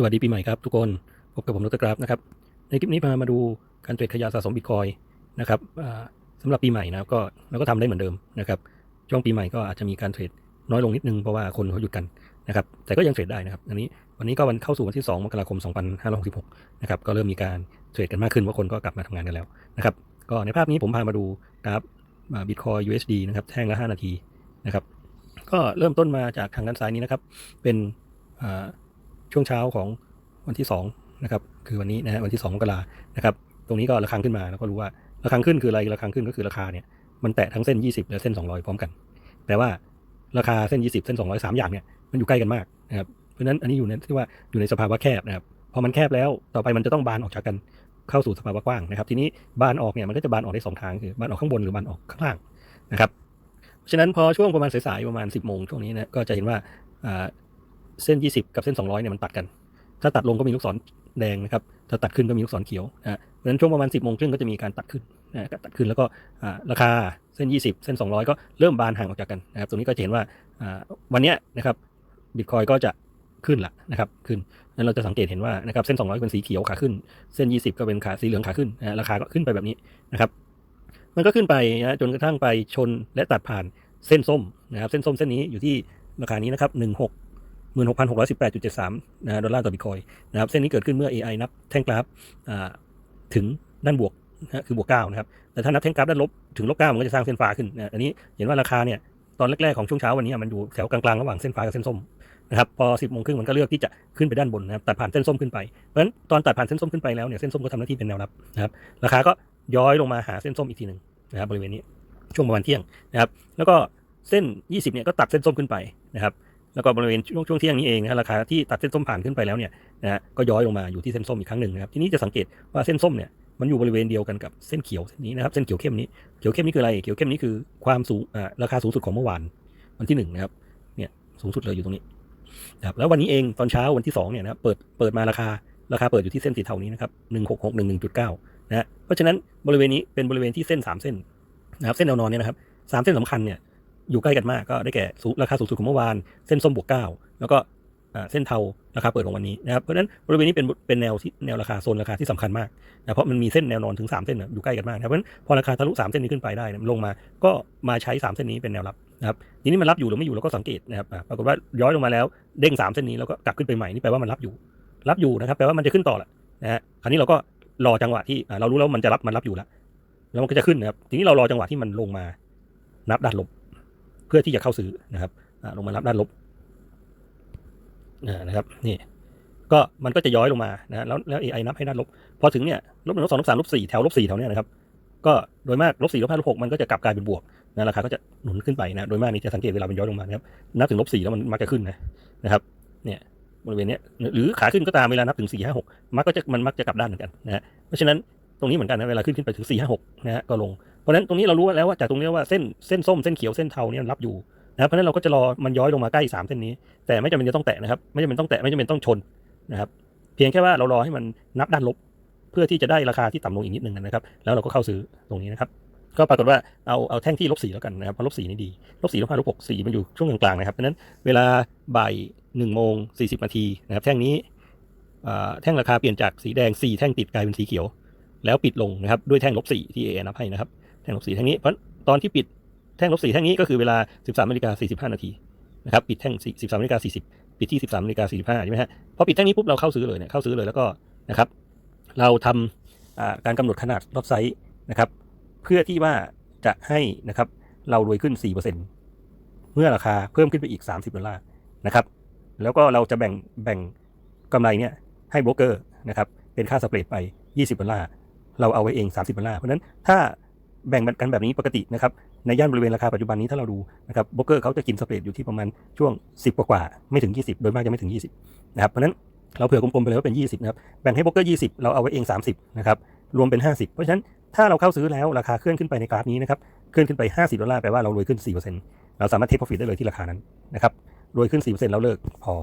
สวัสดีปีใหม่ครับทุกคน พบกับผมดรกราฟนะครับ ในคลิปนี้พามาดูการเทรดขยะสะสมบิตคอยนะครับอ่าสำหรับปีใหม่นะก็เราก็ทำได้เหมือนเดิมนะครับช่วงปีใหม่ก็อาจจะมีการเทรดน้อยลงนิดนึงเพราะว่าคนเขาหยุดกันนะครับแต่ก็ยังเทรดได้นะครับอันนี้วันนี้ก็วันเข้าสู่วันที่ 2 มกราคม 2566นะครับก็เริ่มมีการเทรดกันมากขึ้นเพราะคนก็กลับมาทำงานกันแล้วนะครับก็ในภาพนี้ผมพามาดูกราฟบิตคอย USD นะครับแท่งละ5นาทีนะครับก็เริ่มต้นมาจากทางด้านซ้ายนี้นะครับเป็น ช่วงเช้าของวันที่2นะครับคือวันนี้นะฮะวันที่2มกรานะครับตรงนี้ก็ระฆังขึ้นมาแล้วก็รู้ว่าระฆังขึ้นคืออะไรระฆังขึ้นก็คือราคาเนี่ยมันแตะทั้งเส้น 20 และเส้น 200 พร้อมกันแปลว่าราคาเส้น 20 เส้น 200 3 อย่างเนี่ยมันอยู่ใกล้กันมากนะครับเพราะฉะนั้นอันนี้อยู่ในที่ว่าอยู่ในสภาวะแคบนะครับพอมันแคบแล้วต่อไปมันจะต้องบานออกจากกันเข้าสู่สภาวะกว้างนะครับ ทีนี้บานออกเนี่ยมันก็จะบานออกได้สองทางคือบานออกข้างบนหรือบานออกข้างล่างนะครับเพราะฉะนั้นพอช่วงประมาณสายๆประมาณ 10โมงช่วงนี้นะก็จะเห็นว่า เส้น 20 กับเส้น 200เนี่ยมันตัดกัน ถ้าตัดลงก็มีลูกศรแดงนะครับ ถ้าตัดขึ้นก็มีลูกศรเขียวนะเพราะฉะนั้นช่วงประมาณ 10โมงครึ่งก็จะมีการตัดขึ้นนะตัดขึ้นแล้วก็อ่าราคาเส้น 20 เส้น 200 ก็เริ่มบานห่างออกจากกันนะครับตรงนี้ก็จะเห็นว่าอ่าวันนี้นะครับบิตคอยก็จะขึ้นละนะครับขึ้นนั้นเราจะสังเกตเห็นว่านะครับเส้น 200 เป็นสีเขียวขาขึ้น เส้น 20 ก็เป็นขาสีเหลืองขาขึ้นนะราคาก็ขึ้นไปแบบนี้นะครับมันก็ขึ้นไปนะจนกระทั่งไปชนและตัดผ่านเส้นส้มนะครับเส้นส้มเส้นนี้อยู่ที่ราคานี้นะครับ 16 16,618.73นะดอลลาร์ต่อบิตคอยนะครับเส้นนี้เกิดขึ้นเมื่อ AI นับแท่งกราฟถึงด้านบวกนะฮะคือบวก9นะครับแต่ถ้านับแท่งกราฟด้านลบถึงลบ9มันก็จะสร้างเส้นฟ้าขึ้นนะอันนี้เห็นว่าราคาเนี่ยตอนแรกๆของช่วงเช้าวันนี้มันอยู่แถวกลางๆระหว่างเส้นฟ้ากับเส้นส้มนะครับพอ 10โมงครึ่งมันก็เลือกที่จะขึ้นไปด้านบนนะครับตัดผ่านเส้นส้มขึ้นไปเพราะฉะนั้นตอนตัดผ่านเส้นส้มขึ้นไปแล้วเนี่ยเส้นส้มก็ทำหน้าที่เป็นแนวรับนะครับราคาก็ย้อยลงมาหาเส้นส้มอีกทีหนึ่งนะครับบริเวณนี้ช่วงประมาณเที่ยงนะครับแล้วก็เส้น 20เนี่ยก็ตัดเส้นส้มขึ้นไปนะครับ แล้วก็บริเวณช่วงช่วงเที่ยงนี้เองนะราคาที่ตัดเส้นส้มผ่านขึ้นไปแล้วเนี่ยนะฮะก็ย้อยลงมาอยู่ที่เส้นส้มอีกครั้งหนึ่งนะครับทีนี้จะสังเกตว่าเส้นส้มเนี่ยมันอยู่บริเวณเดียวกันกับเส้นเขียวเส้นนี้นะครับเส้นเขียวเข้มนี้เขียวเข้มนี้คืออะไรเขียวเข้มนี้คือความสูงอ่าราคาสูงสุดของเมื่อวานวันที่หนึ่งนะครับเนี่ยสูงสุดเลยอยู่ตรงนี้นะครับแล้ววันนี้เองตอนเช้าวันที่สองเนี่ยนะเปิดเปิดมาราคาราคาเปิดอยู่ที่เส้นสีเทานี้นะครับหนึ่งหกหกหนึ่งหนึ่งจุดเก้านะฮะเพราะฉะนั้นบริเวณนี้เป็นบริเวณที่เส้นสามเส้นนะครับเส้นแนวนอนเนี่ยนะครับสามเส้นสำคัญเนี่ย อยู่ใกล้กันมากก็ได้แก่ราคาสูงสุดของเมื่อวาน เส้นส้มบวกเก้าแล้วก็เส้นเทาราคาเปิดของวันนี้นะครับ เพราะฉะนั้นบริเวณนี้เป็นเป็นแนวที่แนวราคาโซนราคาที่สำคัญมากนะเพราะมันมีเส้นแนวนอนถึง 3 เส้นอยู่ใกล้กันมากนะเพราะฉะนั้นพอราคาทะลุ3เส้นนี้ขึ้นไปได้ลงมา ก็มาใช้ 3 เส้นนี้เป็นแนวรับนะครับทีนี้มันรับอยู่หรือไม่อยู่เราก็สังเกตนะครับปรากฏว่าย้อยลงมาแล้วเด้ง 3 เส้นนี้แล้วก็กลับขึ้นไปใหม่นี่แปลว่ามันรับอยู่ รับอยู่นะครับแปลว่ามันจะขึ้นต่อแหละนะฮะคราวนี้เราก็รอจังหวะที่เรารู้แล้วมันจะรับมันรับอยู่แล้วแล้วมันก็จะขึ้นนะครับทีนี้เรารอจังหวะที่มันลงมานับด้านลบ เพื่อที่จะเข้าซื้อนะครับลงมารับด้านลบนะครับนี่ก็มันก็จะย้อยลงมานะแล้วแล้ว AI นับให้ด้านลบ พอถึงเนี่ยลบหนึ่งลบสองลบสามลบสี่แถวลบสี่แถวเนี้ยนะครับ ก็โดยมากลบสี่ลบห้าลบหกมันก็จะกลับกลายเป็นบวกนะราคาก็จะหนุนขึ้นไปนะโดยมากนี่จะสังเกตเวลามันย้อยลงมานะครับนับถึงลบสี่แล้วมันมักจะขึ้นนะนะครับเนี่ยบริเวณเนี้ยหรือขาขึ้นก็ตามเวลานับถึงสี่ห้าหกมักก็จะมันมักจะกลับด้านเหมือนกันนะฮะเพราะฉะนั้นตรงนี้เหมือนกันนะเวลาขึ้นขึ้นไปถึงสี่ห้าหกนะฮะก็ลง ราะนั้นตรงนี้เรารู้แล้วว่าจากตรงนี้ว่าเส้นเส้นส้มเส้นเขียวเส้นเทาเนี่ยรับอยู่นะครับเพราะนั้นเราก็จะรอมันย้อยลงมาใกล้สามเส้นนี้ แต่ไม่จำเป็นจะต้องแตะนะครับไม่จำเป็นต้องแตะไม่จำเป็นต้องชนนะครับเพียงแค่ว่าเรารอให้มันนับด้านลบ เพื่อที่จะได้ราคาที่ต่ำลงอีกนิดนึงนะครับ แล้วเราก็เข้าซื้อตรงนี้นะครับ ก็ปรากฏว่าเอาเอาแท่งที่ลบสีแล้วกันนะครับเพราะลบสีนี่ดีลบสีลบห้าลบหกสีมันอยู่ช่วงกลางๆนะครับเพราะนั้นเวลาบ่ายหนึ่งโมงสี่สิบนาทีนะครับแท่งนี้แท่งราคาเปลี่ยนจากสีแดงสี่แท่งติดกลายเป็นสีเขียว แล้วปิดลงนะครับด้วยแท่งลบสี่ที่เอนับให้นะครับ ท่งลบสี่แท่งนี้เพราะตอนที่ปิดแท่งลบสี่แท่งนี้ก็คือเวลา 13นาฬิกา45 นาทีนะครับปิดแท่ง13นาฬิกา40 ปิดที่ 13นาฬิกา45ใช่ไหมฮะพอปิดแท่งนี้ปุ๊บเราเข้าซื้อเลยเนี่ยเข้าซื้อเลยแล้วก็นะครับเราทำอ่าการกำหนดขนาดล็อตไซส์นะครับเพื่อที่ว่าจะให้นะครับเรารวยขึ้น 4%เมื่อราคาเพิ่มขึ้นไปอีก 30ดอลลาร์นะครับแล้วก็เราจะแบ่งแบ่งกำไรเนี่ยให้โบรกเกอร์นะครับเป็นค่าสเปรดไป 20ดอลลาร์เราเอาไว้เอง 30ดอลลาร์เพราะฉะนั้นถ้า แบ่งกันแบบนี้ปกตินะครับในย่านบริเวณราคาปัจจุบันนี้ถ้าเราดูนะครับโบรกเกอร์เขาจะกินสเปรดอยู่ที่ประมาณช่วง 10 กว่าๆไม่ถึง 20 โดยมากจะไม่ถึง 20นะครับเพราะนั้นเราเผื่อกลมๆไปเลยว่าเป็น 20นะครับแบ่งให้โบรกเกอร์ 20 เราเอาไว้เอง 30นะครับรวมเป็น 50 เพราะฉะนั้นถ้าเราเข้าซื้อแล้วราคาเคลื่อนขึ้นไปในกราฟนี้นะครับเคลื่อนขึ้นไป 50 ดอลลาร์แปลว่าเรารวยขึ้น 4%เราสามารถเทคโปรฟิตได้เลยที่ราคานั้นนะครับรวยขึ้น 4%แล้วเลิกพอ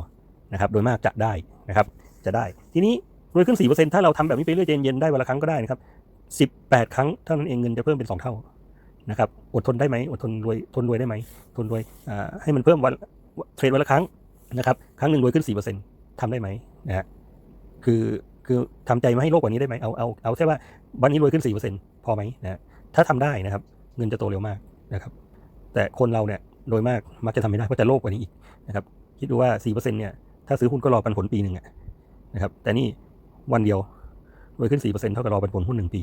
นะครับโดยมากจะได้นะครับจะได้ ทีนี้รวยขึ้น 4%ถ้าเราทำแบบนี้ไปเรื่อยเย็นๆได้วันละครั้งก็ได้นะครับ 18 ครั้งเท่านั้นเองเงินจะเพิ่มเป็น 2 เท่านะครับอดทนได้ไหมอดทนรวยทนรวยได้ไหมทนรวยให้มันเพิ่มวันเทรดวันละครั้งนะครับครั้งหนึ่งรวยขึ้น 4%ทำได้ไหมนะฮะคือคือทำใจมาให้โลกกว่านี้ได้ไหมเอาเอาเอาแค่ว่าวันนี้รวยขึ้น 4%พอไหมนะถ้าทำได้นะครับ เงินจะโตเร็วมากนะครับ แต่คนเราเนี่ยโดยมากมักจะทำไม่ได้เพราะจะโลภกว่านี้อีกนะครับคิดดูว่า 4%เนี่ยถ้าซื้อหุ้นก็รอปันผลปีหนึ่งนะครับแต่นี่วันเดียว รวยขึ้น 4%เท่ากับรอปันผลหุ้นหนึ่งปี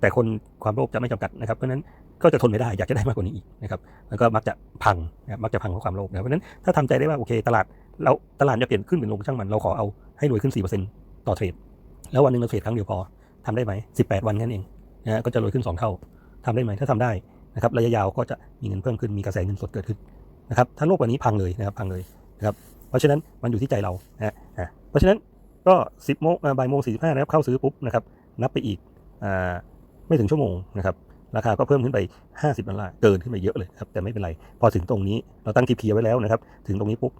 แต่คนความโลภจะไม่จำกัดนะครับเพราะนั้นก็จะทนไม่ได้อยากจะได้มากกว่านี้อีกนะครับแล้วก็มักจะพังนะครับมักจะพังเพราะความโลภนะครับเพราะนั้นถ้าทำใจได้ว่าโอเค ตลาดเราตลาดจะเปลี่ยนขึ้นเป็นลงช่างมันเราขอเอาให้รวยขึ้น 4%ต่อเทรดแล้ววันหนึ่งเราเทรดครั้งเดียวพอทำได้ไหม 18 วันแค่นั้นเองนะฮะก็จะรวยขึ้น 2 เท่าทำได้ไหมถ้าทำได้นะครับระยะยาวก็จะมีเงินเพิ่มขึ้นมีกระแสเงินสดเกิดขึ้นนะครับถ้าโลกวันนี้พังเลยนะครับพังเลยนะครับเพราะฉะนั้นมันอยู่ที่ใจเรานะฮะเพราะฉะนั้น ก็ 10โมงบ่ายโมง45นะครับเข้าซื้อปุ๊บนะครับนับไปอีกอไม่ถึงชั่วโมงนะครับราคาก็เพิ่มขึ้นไป 50ดอลลาร์เกินขึ้นไปเยอะเลยครับแต่ไม่เป็นไร พอถึงตรงนี้เราตั้งทีพีไว้แล้วนะครับถึงตรงนี้ปุ๊บ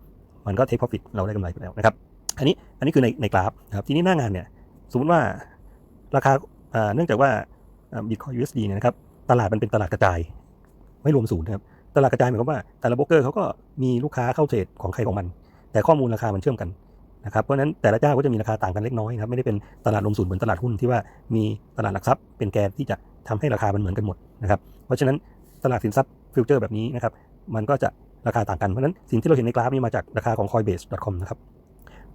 มันก็เทค profit เราได้กำไรไปแล้วนะครับอันนี้อันนี้คือในในกราฟนะครับทีนี้หน้างานเนี่ยสมมติว่าราคาอ่าเนื่องจากว่าบิตคอย USD เนี่ยนะครับตลาดมันเป็นตลาดกระจาย ไม่รวมศูนย์นะครับตลาดกระจายหมายความว่าแต่ละโบรกเกอร์เขาก็มีลูกค้าเข้าเทรดของใครของมัน แต่ข้อมูลราคามันเชื่อมกัน นะครับเพราะนั้นแต่ละเจ้าก็จะมีราคาต่างกันเล็กน้อยครับไม่ได้เป็นตลาดรวมศูนย์เหมือนตลาดหุ้นที่ว่ามีตลาดหลักทรัพย์เป็นแกนที่จะทำให้ราคามันเหมือนกันหมดนะครับเพราะฉะนั้นตลาดสินทรัพย์ฟิวเจอร์แบบนี้นะครับมันก็จะราคาต่างกัน เพราะนั้นสิ่งที่เราเห็นในกราฟนี้มาจากราคาของ coinbase.com นะครับ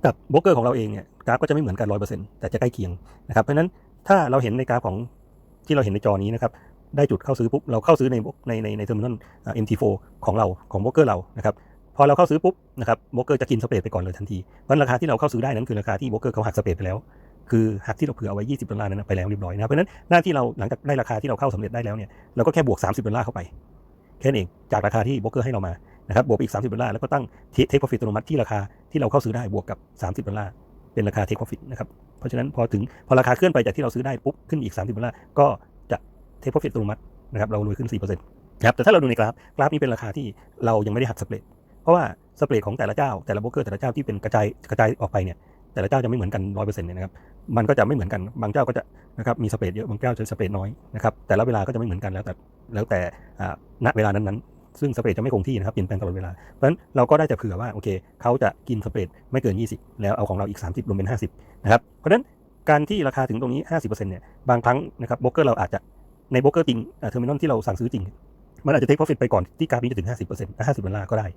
กับโบรกเกอร์ของเราเองเนี่ยกราฟก็จะไม่เหมือนกัน100%แต่จะใกล้เคียงนะครับเพราะนั้นถ้าเราเห็นในกราฟของที่เราเห็นในจอนี้นะครับได้จุดเข้าซื้อปุ๊บเราเข้าซื้อในในในในเทอร์มินอล MT4 ของเราของโบรกเกอร์เรานะครับ อเราเข้าซื้อปุ๊บนะครับโบรกเกอร์จะกินสเปรดไปก่อนเลยทันทีเพราะราคาที่เราเข้าซื้อได้นั้นคือราคาที่โบรกเกอร์เขาหักสเปรดไปแล้ว คือหักที่เราเผื่อเอาไว้ 20 ดอลลาร์นั้นไปแล้วเรียบร้อยนะเพราะนั้นหน้าที่เราหลังจากได้ราคาที่เราเข้าสำเร็จได้แล้วเนี่ยเราก็แค่บวก 30 ดอลลาร์เข้าไปแค่นั้นเองจากราคาที่โบรกเกอร์ให้เรามานะครับบวกอีก 30 ดอลลาร์แล้วก็ตั้งเทคโปรฟิตอัตโนมัติที่ราคาที่เราเข้าซื้อได้บวกกับ 30 ดอลลาร์เป็นราคาเทคโปรฟิตนะครับเพราะฉะนั้นพอถึงพอราคาเคลื่อนไปจากที่เราซื้อได้ปุ๊บขึ้นอีก 30 ดอลลาร์ก็จะเทคโปรฟิตอัตโนมัตินะครับเรารวยขึ้น4%ครับแต่ถ้าเราดูในกราฟกราฟนี้เป็นราคาที่เรายังไม่ได้หักสเปรด เพราะว่าสเปรดของแต่ละเจ้าแต่ละโบรกเกอร์แต่ละเจ้าที่เป็นกระจายกระจายออกไปเนี่ยแต่ละเจ้าจะไม่เหมือนกัน100%เนี่ยนะครับมันก็จะไม่เหมือนกันบางเจ้าก็จะนะครับมีสเปรดเยอะบางเจ้าจะสเปรดน้อยนะครับแต่ละเวลาก็จะไม่เหมือนกันแล้วแต่แล้วแต่อ่าณเวลานั้นๆ ซึ่งสเปรดจะไม่คงที่นะครับเปลี่ยนแปลงตลอดเวลาเพราะฉะนั้นเราก็ได้แต่เผื่อว่าโอเคเขาจะกินสเปรดไม่เกิน 20 แล้วเอาของเราอีก 30รวมเป็น 50นะครับเพราะฉะนั้นการที่ราคาถึงตรงนี้ 50%เนี่ยบางครั้งนะครับโบรกเกอร์เราอาจจะในโบรกเกอร์จริงเทอร์มินอลที่เราสั่งซื้อจริงมันอาจจะเทค profit ไปก่อนที่กราฟนี้จะถึง 50% 50ดอลลาร์ก็ได้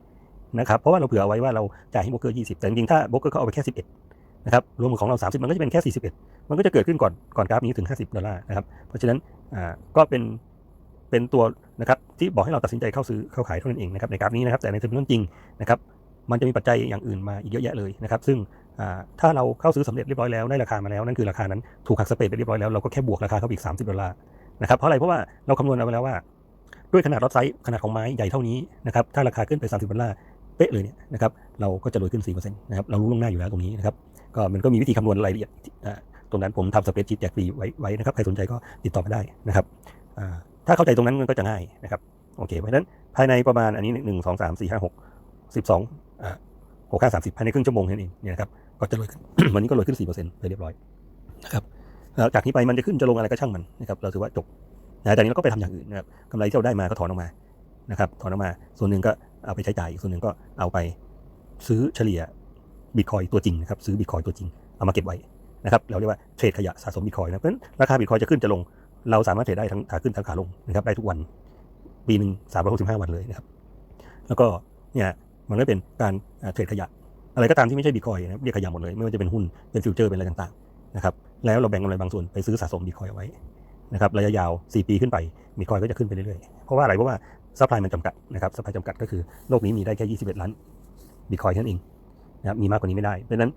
นะครับเพราะว่าเราเผื่อไว้ว่าเราจ่ายให้โบรกเกอร์20แต่จริงๆถ้าโบรกเกอร์เขาเอาไปแค่11นะครับรวมของเรา30มันก็จะเป็นแค่41มันก็จะเกิดขึ้นก่อนก่อนกราฟนี้ถึง50ดอลลาร์นะครับเพราะฉะนั้นอ่าก็เป็นเป็นตัวนะครับที่บอกให้เราตัดสินใจเข้าซื้อเข้าขายเท่านั้นเองนะครับในกราฟนี้นะครับแต่ในเทอร์มินอลจริงนะครับมันจะมีปัจจัยอย่างอื่นมาอีกเยอะแยะเลยนะครับซึ่งอ่าถ้าเราเข้าซื้อสำเร็จเรียบร้อยแล้วได้ราคามาแล้วนั่นคือราคานั้นถูกหักสเปรดไปเรียบร้อยแล้วเราก็แค่บวกราคาเข้าอีก 30 ดอลลาร์นะครับเพราะอะไรเพราะว่าเราคำนวณเอาไว้แล้วว่า ด้วยขนาดรถไซส์ขนาดของไม้ใหญ่เท่านี้นะครับถ้าราคาขึ้นไป 30 ดอลลาร์ เป๊ะเลยเนี่ยนะครับเราก็จะรวยขึ้น4%นะครับเรารู้ล่วงหน้าอยู่แล้วตรงนี้นะครับก็มันก็มีวิธีคำนวณรายละเอียดตรงนั้นผมทำสเปรดชีตแจกฟรีไว้ไว้นะครับใครสนใจก็ติดต่อมาได้นะครับถ้าเข้าใจตรงนั้นมันก็จะง่ายนะครับโอเคเพราะฉะนั้นภายในประมาณอันนี้หนึ่งสองสามสี่ห้าหกสิบสองอ่าหกห้าสามสิบภายในครึ่งชั่วโมงนั้นเองเนี่ยนะครับก็จะรวยขึ้นวันนี้ก็รวยขึ้น4%ไปเรียบร้อยนะครับจากนี้ไปมันจะขึ้นจะลงอะไรก็ช่างมันนะครับเราถือว่าจบนะจากนี้เราก็ไปทำอย่างอื่นนะครับกำไรที่เราได้มาก็ถอนออกมานะครับถอนออกมา ส่วนหนึ่งก็ เอาไปใช้จ่ายอีกส่วนหนึ่งก็เอาไปซื้อเฉลี่ยบิตคอยตัวจริงนะครับซื้อบิตคอยตัวจริงเอามาเก็บไว้นะครับเราเรียกว่าเทรดขยะสะสมบิตคอยนะเพราะฉะนั้นราคาบิตคอยจะขึ้นจะลง เราสามารถเทรดได้ทั้งขาขึ้นทั้งขาลงนะครับได้ทุกวันปีหนึ่งสามร้อยหกสิบห้าวันเลยนะครับแล้วก็เนี่ยมันก็เป็นการเทรดขยะ อะไรก็ตามที่ไม่ใช่บิตคอยนะเรียกขยะหมดเลยไม่ว่าจะเป็นหุ้นเป็นฟิวเจอร์เป็นอะไรต่างๆนะครับแล้วเราแบ่งกำไรบางส่วนไปซื้อสะสมบิตคอยเอาไว้นะครับระยะยาว 4 ปีขึ้นไปบิตคอยก็จะขึ้นไปเรื่อยๆ เพราะว่าอะไรเพราะว่า ซัพพลายมันจำกัดนะครับซัพพลายจำกัดก็คือโลกนี้มีได้แค่ 21 ล้านบิตคอยนั่นเองนะครับมีมากกว่านี้ไม่ได้ เพราะฉะนั้น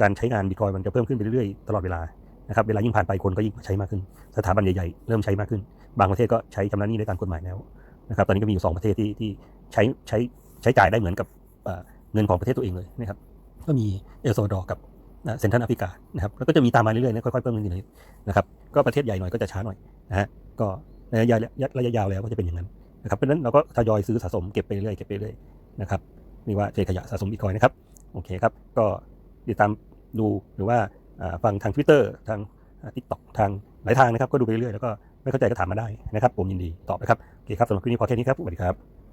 การใช้งานบิตคอยมันจะเพิ่มขึ้นไปเรื่อยๆ ตลอดเวลานะครับเวลายิ่งผ่านไปคนก็ยิ่งใช้มากขึ้น สถาบันใหญ่ๆ เริ่มใช้มากขึ้น บางประเทศก็ใช้ชำระหนี้ได้ตามกฎหมายแล้วนะครับตอนนี้ก็มีอยู่สองประเทศที่ที่ใช้ใช้ใช้จ่ายได้เหมือนกับเงินของประเทศตัวเองเลยนะครับก็มีเอลซาวดอร์กับเซนทรัลแอฟริกานะครับแล้วก็จะมีตามมาเรื่อยๆนะค่อยๆเพิ่มขึ้นเลยนะครับก็ประเทศใหญ่หน่อยก็จะช้าหน่อยนะฮะก็ระยะระยะยาวแล้วก็จะเป็นอย่างนั้น นะครับเพราะฉะนั้นเราก็ทยอยซื้อสะสมเก็บไปเรื่อยเก็บไปเรื่อยนะครับนี่ว่าเทขยะสะสมบิตคอยนะครับโอเคครับก็ติดตามดูหรือว่าฟังทาง Twitter ทางทิกตอกทางหลายทางนะครับก็ดูไปเรื่อยแล้วก็ไม่เข้าใจก็ถามมาได้นะครับ ผมยินดีตอบนะครับโอเคครับสำหรับคลิปนี้พอแค่นี้ครับสวัสดีครับ